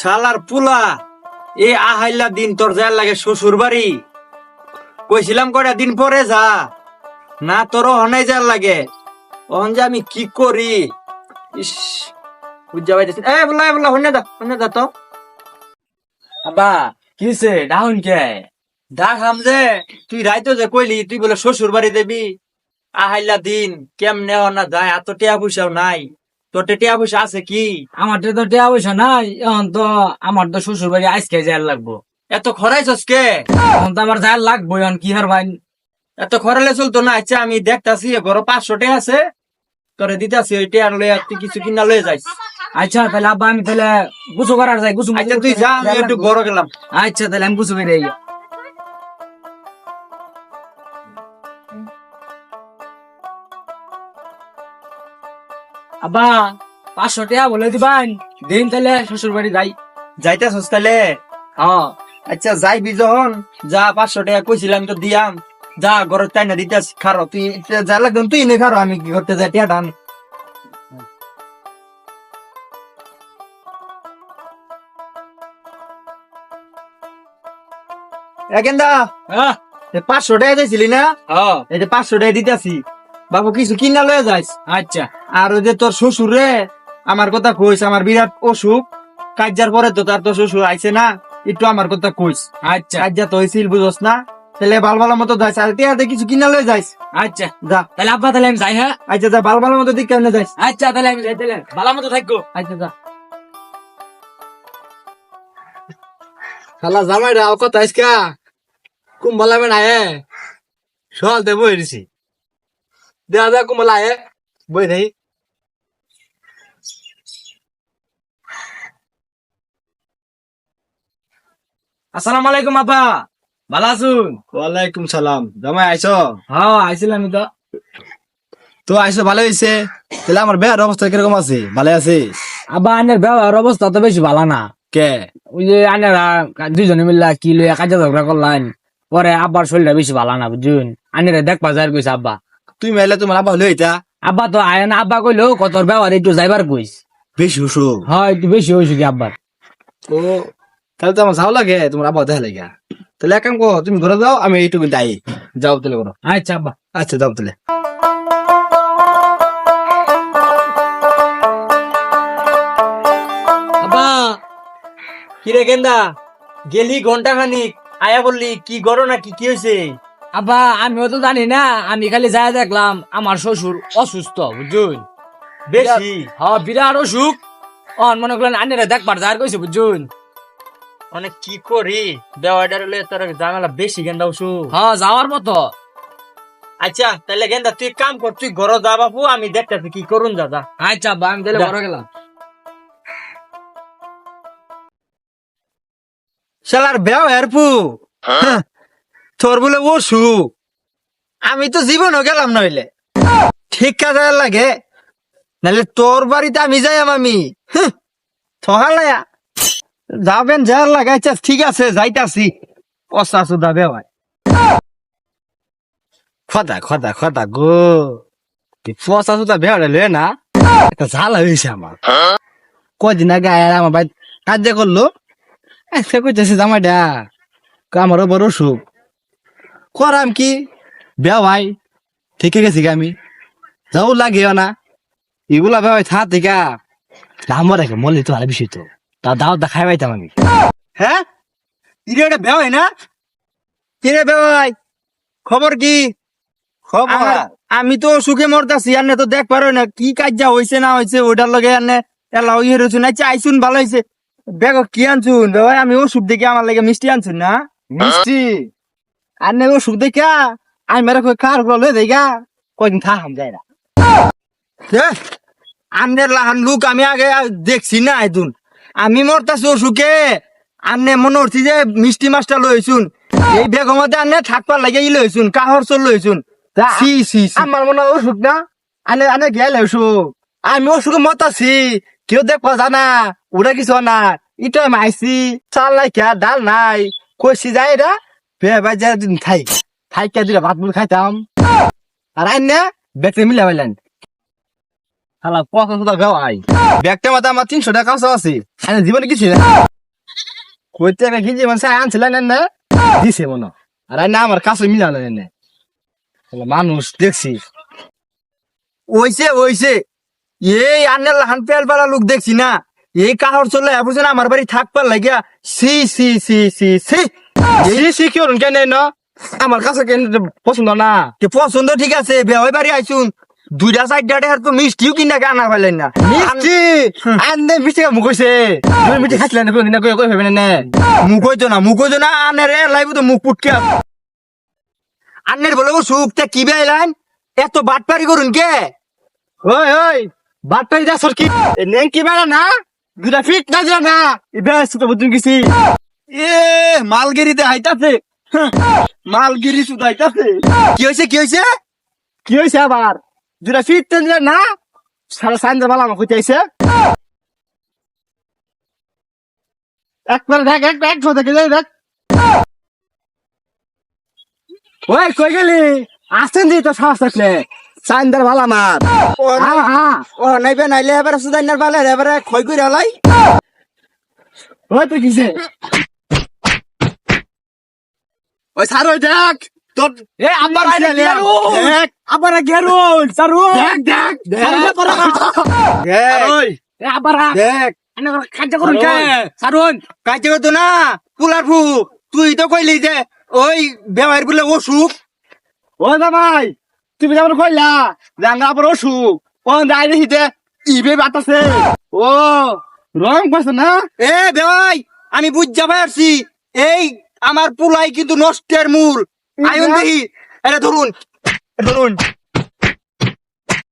শালার পুলা, এ আহাইলা দিন তোর যার লাগে শ্বশুর বাড়ি। কইছিলাম কয়টা দিন পরে যা, না তোর অনাই যার লাগে। অন যে আমি কি করি? ইস, বুঝা পাইতেছি এ বলা বলা হন্যা দা হন্যা দা তো। আব্বা কিসে ডাউন কে? হাম যে, তুই রাইতো যে কইলি, তুই বলে শ্বশুর বাড়ি দেবি। আহাইলা দিন, কেমনে না যায়, এত টিয়া পয়সাও নাই। তোর টিয়া পয়সা আছে কি? আমার তো টিয়া পয়সা নাই এখন তো আমার তো শ্বশুর বাড়ি আজকে যাই লাগবো। এত খরাইছস কে? এখন তো আমার যাই লাগবো এখন কি হার ভাই? এত খরালে চলতো না আচ্ছা আমি দেখতাছি বড় পাঁচশো টাকা আছে। তোরে দিতাছি ওই টিয়ার লয়ে তুই কিছু কিনা লয়ে যাইস। আচ্ছা তাহলে আব্বা আমি তাহলে গুছু করার যাই গুছু আচ্ছা তুই যা একটু বড় গেলাম। আচ্ছা তাহলে আমি গুছু করে আব্বা পাঁচশো টাকা বলে দিবান। দিন তাহলে শ্বশুর বাড়ি যাই। যাইতাছস তাহলে? হ্যাঁ। আচ্ছা যাইবি যখন? যা পাঁচশো টাকা কইছিলাম তো দিয়াম। যা ঘরে তাই না দিতাছি খারো। তুই যা লাগবে তুই নে খারো আমি কি করতে যাই টিয়া ডান একেন্দা হ্যাঁ। পাঁচশো টাকা চাইছিলি না? হ্যাঁ। যে পাঁচশো টাকা দিতেছি। বাবু কিছু কিনা লয়ে যাইস। আচ্ছা। আর ওই যে তোর শ্বশুর রে আমার কথা কইস আমার বিরাট অসুখ। কাজ্যার পরে তো তার তো শ্বশুর আইছে না একটু আমার কথা কইস। আচ্ছা। কাজ্যা তো হয়েছিল বুঝস না? তাহলে ভালো ভালো মতো যাইস আর টিয়াতে কিছু কিনা লয়ে যাইস। আচ্ছা। যা। তাহলে আব্বা তাহলে আমি যাই হ্যাঁ? আচ্ছা যা ভালো ভালো মতো দিক কেমনে যাইস? আচ্ছা তাহলে আমি যাই তাহলে। ভালো মতো থাকব। আচ্ছা যা। শালা জামাই রাও কথা আইসকা কুম্বলা মে নাই সল দে বই দিছি। দেয়া দে কুম্বলা এ। বই নেই। আসসালামু আলাইকুম আব্বা ভালো আছুন? ওয়ালাইকুম সালাম। জামাই আইছো? হ্যাঁ আইছিলাম তো। তো আইসো ভালো হইছে? তাহলে আমার বেয়ার অবস্থা কীরকম আছে? ভালো আছে আব্বা আনের ব্যবহার অবস্থা তো বেশি ভালো না। কে? ওই যে আনেরা দুজনে মিল্লা কি লইয়া কাজে ঝগড়া করলেন পরে আব্বার শরীরটা বেশি ভালো না বুঝুন আনেরা দেখবা যাই কইছে আব্বা। তুই মেলে তোমার আবার হলো এটা আব্বা তো আয় না আব্বা কইলো কত ব্যবহার একটু যাইবার কইস। বেশি অসুখ হয় একটু বেশি হয়েছে কি আব্বার। ও তাহলে তো আমার যাও লাগে তোমার আবার দেখা লাগে। তাহলে এক কাম করো তুমি ঘরে যাও আমি এইটুকু যাই। যাও তাহলে করো আচ্ছা আব্বা। আচ্ছা যাও তাহলে। আব্বা কিরে গেন্দা? গেলি ঘণ্টা খানিক আয়া বললি কি করো না কি কি হয়েছে আব্বা আমিও তো জানি না আমি খালি যাই দেখলাম আমার শ্বশুর অসুস্থ বুঝুন। বেশি? হ্যাঁ বিরাট অসুখ। অন মনে করলেন আনেরা দেখবার যাই কইছে বুঝুন। অনেক কি করি? দেওয়াটার লয়ে তোর জামেলা বেশি গেন্দা ওষুধ হ্যাঁ যাওয়ার মতো। আচ্ছা তাহলে গেন্দা তুই কাম কর তুই ঘর যা বাপু আমি দেখতেছি কি করুন যা যা। আচ্ছা আব্বা আমি তাহলে। বড় গেলাম। শালার বেও এরপু। তোর বলে ওসু। আমি তো জীবনও গেলাম নইলে। ঠিক কাজে লাগে। নাহলে তোর বাড়িতে আমি যাইম আমি। থহালায়া যাবেন, যার লাগাইছে, ঠিক আছে, যাইতাছি। পচা সুদা বেওয়াই খদা খদা খদা গো। পচা সুদা বেওয়ারে লয়ে না। একটা ঝাল হয়েছে আমার। কদিন আগে আমার ভাই কাজ করল। আজকে কইতেছে জামাইটা আমারও বড় সুখ করাম কি? বেয়া ভাই ঠিক গেছি আমি। যাও লাগেও না। এগুলা ভাই থা থেকে আমার রেখে মল্লি তো ভালো বিষয় তো তা দাও দেখাই পাইতাম আমি। হ্যাঁ? ইরে এটা হয় না? বেয়া ভাই খবর কি? খবর। আমি তো সুখে মরতাছি আনে তো দেখ পারো না কি কাজ যা হইছে না হইছে ওটার লগে আনে এলা ইয়ে রয়েছুন আচ্ছা আইসুন ভালো হইছে। বেগ কি আনছুন? ভাই আমি ওষুধ দেখে আমার লাগে মিষ্টি আনছুন না? মিষ্টি? আর আনে ওষুধ দেখে আমি মেরে কই কারগুলো লই দেখা কয়দিন থা হাম যায় না। আন্নের লাহান লোক আমি আগে দেখছি না আইতুন আমি মরতাছি অসুখে। আন্নে মনে হচ্ছি যে মিষ্টি মাছটা লইছুন। এই বেগমতে আন্নে থাকবার লাগে ই লইছুন কাহর চল লইছুন। সি সি আমার মনে হয় অসুখ না? আনে আনে গেল অসুখ। আমি অসুখে মতাছি কেউ দেখবা জানা ওরা কিছু না ইটা আইসি চাল নাই কে ডাল নাই। কইছি যাই রা বে ভাই যা দিন খাই খাই কে দিলে ভাত মুড়ি খাইতাম। আর আইনে বেটে মিলে পাইলেন শালা পঁচাশ সুতা বেওয়াই ব্যাগটা মাথা আমার তিনশো টাকা কাঁচা আছে। আমি জীবনে কিছু না কইতে একটা কি জীবন, সে আনছিলেন না দিছে মনে আর না, আমার কাছে মিলানো এনে মানুষ, দেখছি। ওইছে ওইছে। এই আন্নের লাহান পেল পালা লোক দেখছি না। এই কাহর চলে বুঝছেন, আমার বাড়ি থাকবার লাগিয়া সি সি সি সি সি। সি সি কি করুন কেন আমার কাছে কেন পছন্দ না। পছন্দ ঠিক আছে বেহয় বাড়ি আইছুন দুইটা চারটা টাকার তো মিষ্টিও কিনা আনা পাইলেন না। মিষ্টি? আনতে মিষ্টি মুখ কইছে। তুমি মিষ্টি খাইছিলেন না কোনদিন কই কই ভাবেন না? মুখ হইতো না মুখ হইতো না আনের লাইব তো মুখ পুটকে আন্নের বলে সুখ তে কি বেলাইন এত বাটপারি করুন কে? ওই ওই বাটপাই যা সরকি নেন কি বেড়া না? দুটা ফিট না যা না? এবার তো বুঝুন গেছি। এ মালগিরিতে হাইতাছে। মালগিরি শুধু হাইতাছে। কি হয়েছে কি হয়েছে কি হয়েছে আবার দুটা ফিট না না সারা সাইন্স বালা আমাকে কইতেছে একবার দেখ এক এক দেখে যাই দেখ। ওই কই গেলি? আসেন দি তো সাহস থাকলে। সাইন্দার ভালো আমার। ও নাইবে নাইলে এবারে সুদাইনার এবারে ক্ষয় করে হলাই ওই তুই কিসে? ওই সার ওই দেখ। তোর এ আবার আইলে দেখ। আবার গেরুন সারু দেখ দেখ দেখ। ওই এ আবার দেখ। আনে কাজ করুন কে? সারুন কাজে হতো না পুলার ফু। তুই তো কইলি যে ওই বেমার বলে অসুখ। ও জামাই তুমি যেমন কইলা জাঙ্গা পর অসুখ। ও যাই দেখিতে ইবে বাতাসে ও রং করছে না? এ বেওয়াই আমি বুঝা পারছি এই আমার পুলাই কিন্তু নষ্টের মূল। আয়ন দেখি এটা ধরুন ধরুন।